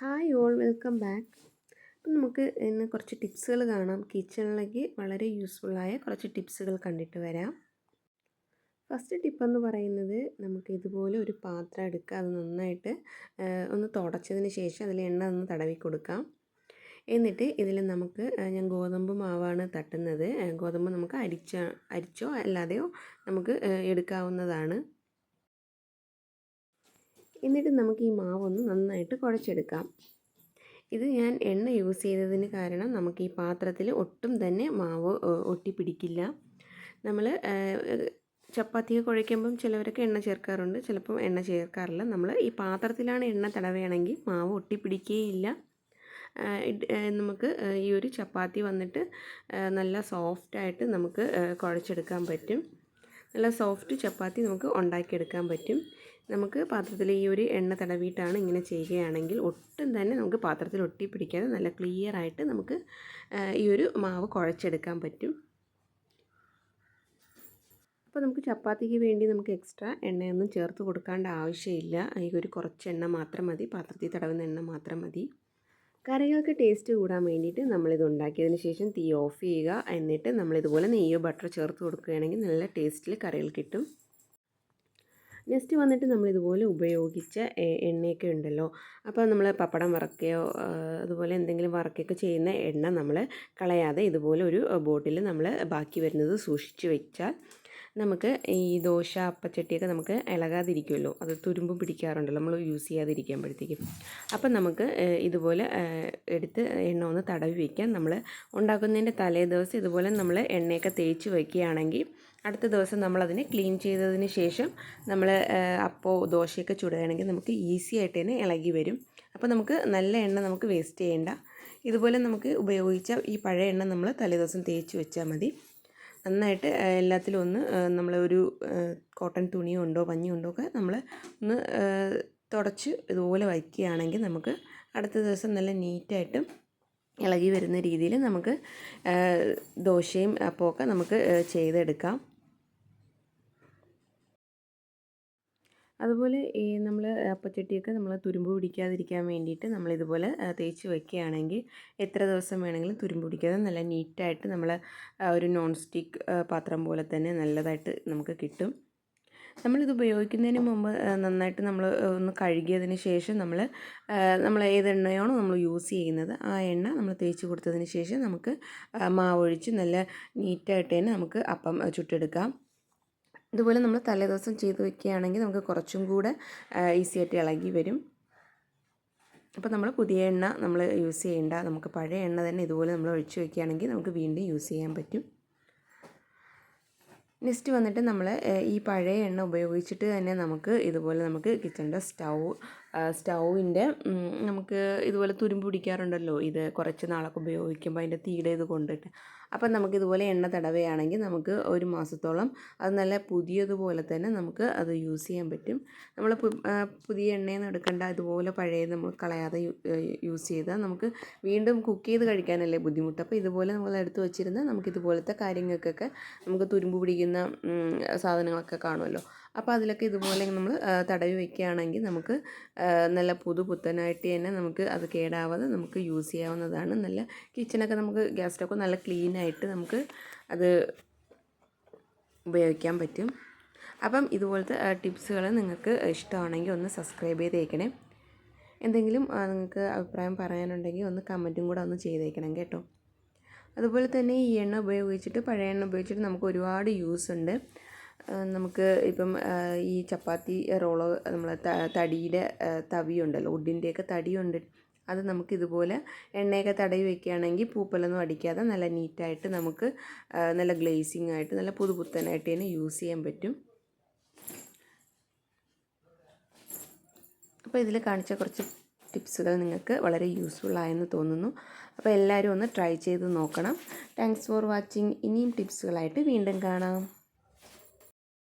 Hi all welcome back അപ്പം നമുക്ക് ഇന്ന് കുറച്ച് ടിപ്സുകൾ കാണാം. കിച്ചണിലേക്ക് വളരെ യൂസ്ഫുള്ളായ കുറച്ച് ടിപ്സുകൾ കണ്ടിട്ട് വരാം. ഫസ്റ്റ് ടിപ്പെന്ന് പറയുന്നത് നമുക്ക് ഇതുപോലെ ഒരു പാത്രം എടുക്കുക. അത് നന്നായിട്ട് ഒന്ന് തുടച്ചതിന് ശേഷം അതിൽ എണ്ണ ഒന്ന് തടവി കൊടുക്കാം. എന്നിട്ട് ഇതിൽ നമുക്ക് ഞാൻ ഗോതമ്പ് മാവാണ് തട്ടുന്നത്. ഗോതമ്പ് നമുക്ക് അരിച്ച അരിച്ചോ അല്ലാതെയോ നമുക്ക് എടുക്കാവുന്നതാണ്. എന്നിട്ട് നമുക്ക് ഈ മാവൊന്ന് നന്നായിട്ട് കുഴച്ചെടുക്കാം. ഇത് ഞാൻ എണ്ണ യൂസ് ചെയ്തതിന് കാരണം നമുക്ക് ഈ പാത്രത്തിൽ ഒട്ടും തന്നെ മാവ് ഒട്ടിപ്പിടിക്കില്ല. നമ്മൾ ചപ്പാത്തി കുഴയ്ക്കുമ്പം ചിലവരൊക്കെ എണ്ണ ചേർക്കാറുണ്ട്. ചിലപ്പം എണ്ണ ചേർക്കാറില്ല. നമ്മൾ ഈ പാത്രത്തിലാണ് എണ്ണ തടവുകയാണെങ്കിൽ മാവ് ഒട്ടിപ്പിടിക്കുകയില്ല നമുക്ക് ഈ ഒരു ചപ്പാത്തി വന്നിട്ട് നല്ല സോഫ്റ്റായിട്ട് നമുക്ക് കുഴച്ചെടുക്കാൻ പറ്റും. നല്ല സോഫ്റ്റ് ചപ്പാത്തി നമുക്ക് ഉണ്ടാക്കിയെടുക്കാൻ പറ്റും. നമുക്ക് പാത്രത്തിൽ ഈ ഒരു എണ്ണ തടവിയിട്ടാണ് ഇങ്ങനെ ചെയ്യുകയാണെങ്കിൽ ഒട്ടും തന്നെ നമുക്ക് പാത്രത്തിൽ ഒട്ടിപ്പിടിക്കാതെ നല്ല ക്ലിയർ ആയിട്ട് നമുക്ക് ഈ ഒരു മാവ് കുഴച്ചെടുക്കാൻ പറ്റും. അപ്പോൾ നമുക്ക് ചപ്പാത്തിക്ക് വേണ്ടി നമുക്ക് എക്സ്ട്രാ എണ്ണയൊന്നും ചേർത്ത് കൊടുക്കേണ്ട ആവശ്യമില്ല. ഈ ഒരു കുറച്ച് എണ്ണ മാത്രം മതി. പാത്രത്തിൽ തടവുന്ന എണ്ണ മാത്രം മതി. കറികൾക്ക് ടേസ്റ്റ് കൂടാൻ വേണ്ടിയിട്ട് നമ്മളിത് ഉണ്ടാക്കിയതിന് ശേഷം തീ ഓഫ് ചെയ്യുക. എന്നിട്ട് നമ്മളിതുപോലെ നെയ്യോ ബട്ടർ ചേർത്ത് കൊടുക്കുകയാണെങ്കിൽ നല്ല ടേസ്റ്റിൽ കറികൾ കിട്ടും. നെക്സ്റ്റ് വന്നിട്ട് നമ്മളിതുപോലെ ഉപയോഗിച്ച എണ്ണയൊക്കെ ഉണ്ടല്ലോ. അപ്പോൾ നമ്മൾ പപ്പടം വറക്കുകയോ അതുപോലെ എന്തെങ്കിലും വറക്കുകയൊക്കെ ചെയ്യുന്ന എണ്ണ നമ്മൾ കളയാതെ ഇതുപോലെ ഒരു ബോട്ടിൽ നമ്മൾ ബാക്കി വരുന്നത് സൂക്ഷിച്ച് വെച്ചാൽ നമുക്ക് ഈ ദോശ അപ്പച്ചട്ടിയൊക്കെ നമുക്ക് ഇളകാതിരിക്കുമല്ലോ. അത് തുരുമ്പ് പിടിക്കാറുണ്ടല്ലോ. നമ്മൾ യൂസ് ചെയ്യാതിരിക്കുമ്പോഴത്തേക്കും. അപ്പം നമുക്ക് ഇതുപോലെ എടുത്ത് എണ്ണ ഒന്ന് തടവി വയ്ക്കാം നമ്മൾ ഉണ്ടാക്കുന്നതിന്റെ തലേ ദിവസം ഇതുപോലെ നമ്മൾ എണ്ണയൊക്കെ തേച്ച് വയ്ക്കുകയാണെങ്കിൽ അടുത്ത ദിവസം നമ്മളതിനെ ക്ലീൻ ചെയ്തതിന് ശേഷം നമ്മൾ അപ്പോൾ ദോശയൊക്കെ ചുടുകയാണെങ്കിൽ നമുക്ക് ഈസി ആയിട്ട് തന്നെ ഇളകി വരും. അപ്പോൾ നമുക്ക് നല്ല എണ്ണ നമുക്ക് വേസ്റ്റ് ചെയ്യേണ്ട. ഇതുപോലെ നമുക്ക് ഉപയോഗിച്ച ഈ പഴയ എണ്ണ നമ്മൾ തലേദിവസം തേച്ച് വെച്ചാൽ മതി. നന്നായിട്ട് എല്ലാത്തിലും ഒന്ന് നമ്മൾ ഒരു കോട്ടൺ തുണിയോ ഉണ്ടോ പഞ്ഞിയോ ഉണ്ടോ ഒക്കെ നമ്മൾ ഒന്ന് തുടച്ച് ഇതുപോലെ വയ്ക്കുകയാണെങ്കിൽ നമുക്ക് അടുത്ത ദിവസം നല്ല നീറ്റായിട്ടും ഇളകി വരുന്ന രീതിയിൽ നമുക്ക് ദോശയും അപ്പമൊക്കെ നമുക്ക് ചെയ്തെടുക്കാം. അതുപോലെ ഈ നമ്മൾ അപ്പച്ചട്ടിയൊക്കെ നമ്മൾ തുരുമ്പ് പിടിക്കാതിരിക്കാൻ വേണ്ടിയിട്ട് നമ്മളിതുപോലെ തേച്ച് വയ്ക്കുകയാണെങ്കിൽ എത്ര ദിവസം വേണമെങ്കിലും തുരുമ്പ് പിടിക്കാതെ നല്ല നീറ്റായിട്ട് നമ്മൾ ഒരു നോൺ സ്റ്റിക്ക് പാത്രം പോലെ തന്നെ നല്ലതായിട്ട് നമുക്ക് കിട്ടും. നമ്മളിത് ഉപയോഗിക്കുന്നതിന് മുമ്പ് നന്നായിട്ട് നമ്മൾ ഒന്ന് കഴുകിയതിന് ശേഷം നമ്മൾ നമ്മൾ ഏത് എണ്ണയാണോ നമ്മൾ യൂസ് ചെയ്യുന്നത് ആ എണ്ണ നമ്മൾ തേച്ച് കൊടുത്തതിന് ശേഷം നമുക്ക് മാവൊഴിച്ച് നല്ല നീറ്റായിട്ട് തന്നെ നമുക്ക് അപ്പം ചുട്ടെടുക്കാം. ഇതുപോലെ നമ്മൾ തലേദിവസം ചെയ്ത് വെക്കുകയാണെങ്കിൽ നമുക്ക് കുറച്ചും കൂടെ ഈസി ആയിട്ട് ഇളകി വരും. അപ്പോൾ നമ്മൾ പുതിയ എണ്ണ നമ്മൾ യൂസ് ചെയ്യേണ്ട നമുക്ക് പഴയ എണ്ണ തന്നെ ഇതുപോലെ നമ്മൾ ഒഴിച്ച് വെക്കുകയാണെങ്കിൽ നമുക്ക് വീണ്ടും യൂസ് ചെയ്യാൻ പറ്റും. നെക്സ്റ്റ് വന്നിട്ട് നമ്മൾ ഈ പഴയ എണ്ണ ഉപയോഗിച്ചിട്ട് തന്നെ നമുക്ക് ഇതുപോലെ നമുക്ക് കിച്ചണിന്റെ സ്റ്റൗ സ്റ്റൗവിന്റെ നമുക്ക് ഇതുപോലെ തുരുമ്പ് പിടിക്കാറുണ്ടല്ലോ. ഇത് കുറച്ച് നാളൊക്കെ ഉപയോഗിക്കുമ്പോൾ അതിന്റെ തീയുടെ ഇത് കൊണ്ടിട്ട്. അപ്പം നമുക്ക് ഇതുപോലെ എണ്ണ തടവുകയാണെങ്കിൽ നമുക്ക് ഒരു മാസത്തോളം അത് നല്ല പുതിയതുപോലെ തന്നെ നമുക്ക് അത് യൂസ് ചെയ്യാൻ പറ്റും. നമ്മൾ പുതിയ എണ്ണയൊന്നും എടുക്കേണ്ട ഇതുപോലെ പഴയത് നമ്മൾ കളയാതെ യൂസ് ചെയ്താൽ നമുക്ക് വീണ്ടും കുക്ക് ചെയ്ത് കഴിക്കാനല്ലേ ബുദ്ധിമുട്ട്. അപ്പോൾ ഇതുപോലെ നമ്മൾ എടുത്ത് വെച്ചിരുന്ന നമുക്ക് ഇതുപോലത്തെ കാര്യങ്ങൾക്കൊക്കെ നമുക്ക് തുരുമ്പ് പിടിക്കുന്ന സാധനങ്ങളൊക്കെ കാണുമല്ലോ. അപ്പോൾ അതിലൊക്കെ ഇതുപോലെ നമ്മൾ തടവി വയ്ക്കുകയാണെങ്കിൽ നമുക്ക് നല്ല പുതു പുത്തനായിട്ട് തന്നെ നമുക്ക് അത് കേടാവാതെ നമുക്ക് യൂസ് ചെയ്യാവുന്നതാണ്. നല്ല കിച്ചണൊക്കെ നമുക്ക് ഗ്യാസ് സ്റ്റോക്ക് നല്ല ക്ലീനായിട്ട് നമുക്ക് അത് ഉപയോഗിക്കാൻ പറ്റും. അപ്പം ഇതുപോലത്തെ ടിപ്സുകൾ നിങ്ങൾക്ക് ഇഷ്ടമാണെങ്കിൽ ഒന്ന് സബ്സ്ക്രൈബ് ചെയ്തേക്കണേ. എന്തെങ്കിലും നിങ്ങൾക്ക് അഭിപ്രായം പറയാനുണ്ടെങ്കിൽ ഒന്ന് കമന്റും കൂടെ ഒന്ന് ചെയ്തേക്കണം കേട്ടോ. അതുപോലെ തന്നെ ഈ എണ്ണ ഉപയോഗിച്ചിട്ട് പഴയ എണ്ണ ഉപയോഗിച്ചിട്ട് നമുക്ക് ഒരുപാട് യൂസ് ഉണ്ട്. നമുക്ക് ഇപ്പം ഈ ചപ്പാത്തി റോളോ നമ്മൾ തടിയുടെ തവിയുണ്ടല്ലോ വുഡിന്റെയൊക്കെ തടിയുണ്ട്. അത് നമുക്ക് ഇതുപോലെ എണ്ണയൊക്കെ തടവി വെക്കുകയാണെങ്കിൽ പൂപ്പലൊന്നും അടിക്കാതെ നല്ല നീറ്റായിട്ട് നമുക്ക് നല്ല ഗ്ലേസിങ് ആയിട്ട് നല്ല പുതുപുത്തനായിട്ട് തന്നെ യൂസ് ചെയ്യാൻ പറ്റും. അപ്പോൾ ഇതിൽ കാണിച്ച കുറച്ച് ടിപ്സുകൾ നിങ്ങൾക്ക് വളരെ യൂസ്ഫുൾ ആയെന്ന് തോന്നുന്നു. അപ്പോൾ എല്ലാവരും ഒന്ന് ട്രൈ ചെയ്ത് നോക്കണം. Thanks for watching. ഇനിയും ടിപ്സുകളായിട്ട് വീണ്ടും കാണാം.